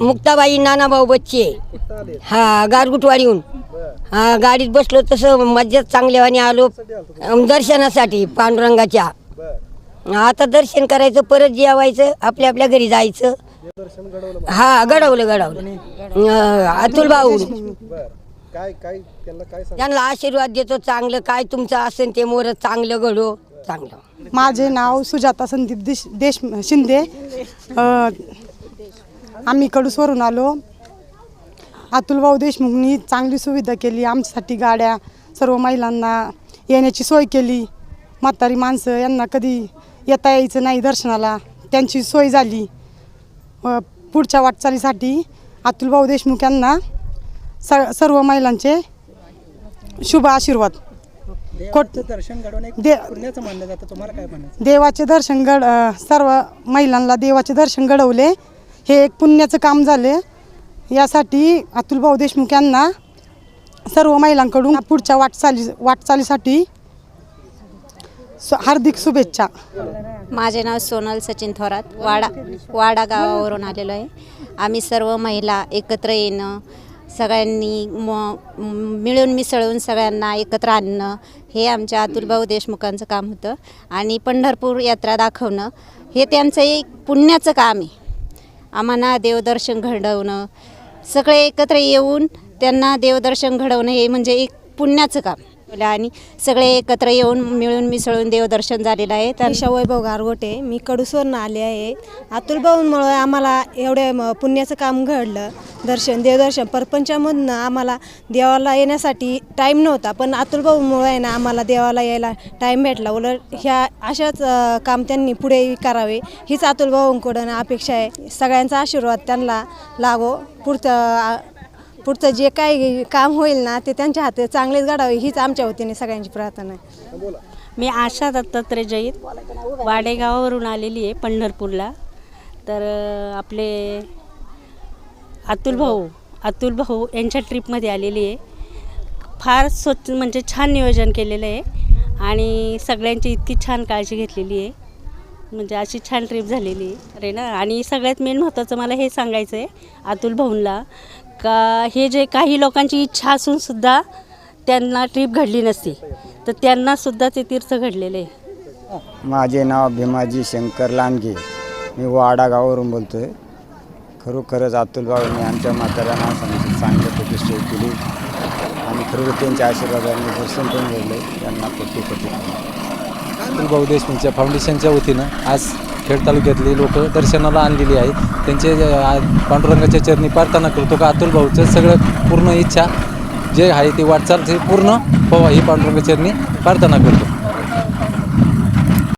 मुक्ताबाई नानाभाऊ बच्चे. हा गारगुटवाडीहून. हा गाडीत बसलो तसं मज्जाच चांगल्यावानी आलो. दर्शनासाठी पांडुरंगाच्या. आता दर्शन करायचं परत जेवायचं आपल्या आपल्या घरी जायचं. हा घडवलं घडवलं. अतुल भाऊ. त्यांना आशीर्वाद देतो चांगलं काय तुमचं असेल ते मोर चांगलं घडो चांगलं. माझे नाव सुजाता संदीप देश देश शिंदे. आम्ही कडूसवरून आलो. अतुलभाऊ देशमुखनी चांगली सुविधा केली आमच्यासाठी गाड्या सर्व महिलांना येण्याची सोय केली. म्हातारी माणसं यांना कधी येता यायचं नाही दर्शनाला त्यांची सोय झाली. पुढच्या वाटचालीसाठी अतुलभाऊ देशमुख यांना स सर्व महिलांचे शुभ आशीर्वाद. कोट दर्शन दे पुण्याचं मानलं जातं. तुम्हाला काय म्हणायचं? देवाचे दर्शन घड सर्व महिलांना देवाचे दर्शन घडवले. हे एक पुण्याचं काम झाले यासाठी अतुलभाऊ देशमुख यांना सर्व महिलांकडून पुढच्या वाटचाली वाटचालीसाठी हार्दिक शुभेच्छा. माझे नाव सोनल सचिन थोरात. वाडा वाडा गावावरून आलेलो आहे. आम्ही सर्व महिला एकत्र येणं सगळ्यांनी म मिळून मिसळून सगळ्यांना एकत्र आणणं हे आमच्या अतुलभाऊ देशमुखांचं काम होतं. आणि पंढरपूर यात्रा दाखवणं हे त्यांचं एक पुण्याचं काम आहे. आम्हाला देवदर्शन घडवणं सगळे एकत्र येऊन त्यांना देवदर्शन घडवणं हे म्हणजे एक पुण्याचं काम. आणि सगळे एकत्र येऊन मिळून मिसळून देवदर्शन झालेलं आहे. तर वैभव गारगोटे मी कडूसवरून आले आहे. अतुल भाऊंमुळं आम्हाला एवढे म- पुण्याचं काम घडलं. दर्शन देवदर्शन परपंचामधनं आम्हाला देवाला येण्यासाठी टाईम नव्हता. पण अतुल भाऊमुळं आहे ना आम्हाला देवाला यायला टाईम भेटला. उलट ह्या अशाच काम त्यांनी पुढे करावे हीच अतुल भाऊंकडून अपेक्षा आहे. सगळ्यांचा आशीर्वाद त्यांना लागो पुढचं पुढचं जे काही काम होईल ना ते त्यांच्या हाती चांगलेच घडावे हीच आमच्या वतीने सगळ्यांची प्रार्थना आहे. मी आशा दत्तात्रय जैत वाडेगावावरून आलेली आहे पंढरपूरला. तर आपले अतुल भाऊ अतुल भाऊ यांच्या ट्रीपमध्ये आलेली आहे. फार स्वच्छ म्हणजे छान नियोजन केलेलं आहे. आणि सगळ्यांची इतकी छान काळजी घेतलेली आहे. म्हणजे अशी छान ट्रीप झालेली आहे. अरे ना आणि सगळ्यात मेन महत्त्वाचं मला हे सांगायचं आहे अतुल भाऊंला. का हे जे काही लोकांची इच्छा असूनसुद्धा त्यांना ट्रीप घडली नसती. तर त्यांनासुद्धा ते तीर्थ घडलेले. आहे माझे नाव भीमाजी शंकर लांडगे. मी वाडा गावावरून बोलतो आहे खरोखरच अतुल भाऊंनी आमच्या म्हाताऱ्या माणसांची चांगल्या प्रतिष्ठा केली आणि खरोखर त्यांच्या आशीर्वादाने दर्शन पण घडले त्यांना कोटी कोटी अतुलभाऊ देशमुखच्या फाउंडेशनच्या वतीनं आज खेड तालुक्यातली लोक दर्शनाला आणलेली आहेत त्यांचे पांडुरंगाच्या चरणी प्रार्थना करतो का अतुल भाऊचं सगळं पूर्ण इच्छा जे आहे ते वाटचाल ते पूर्ण पवा ही पांडुरंगाच्या चरणी प्रार्थना करतो.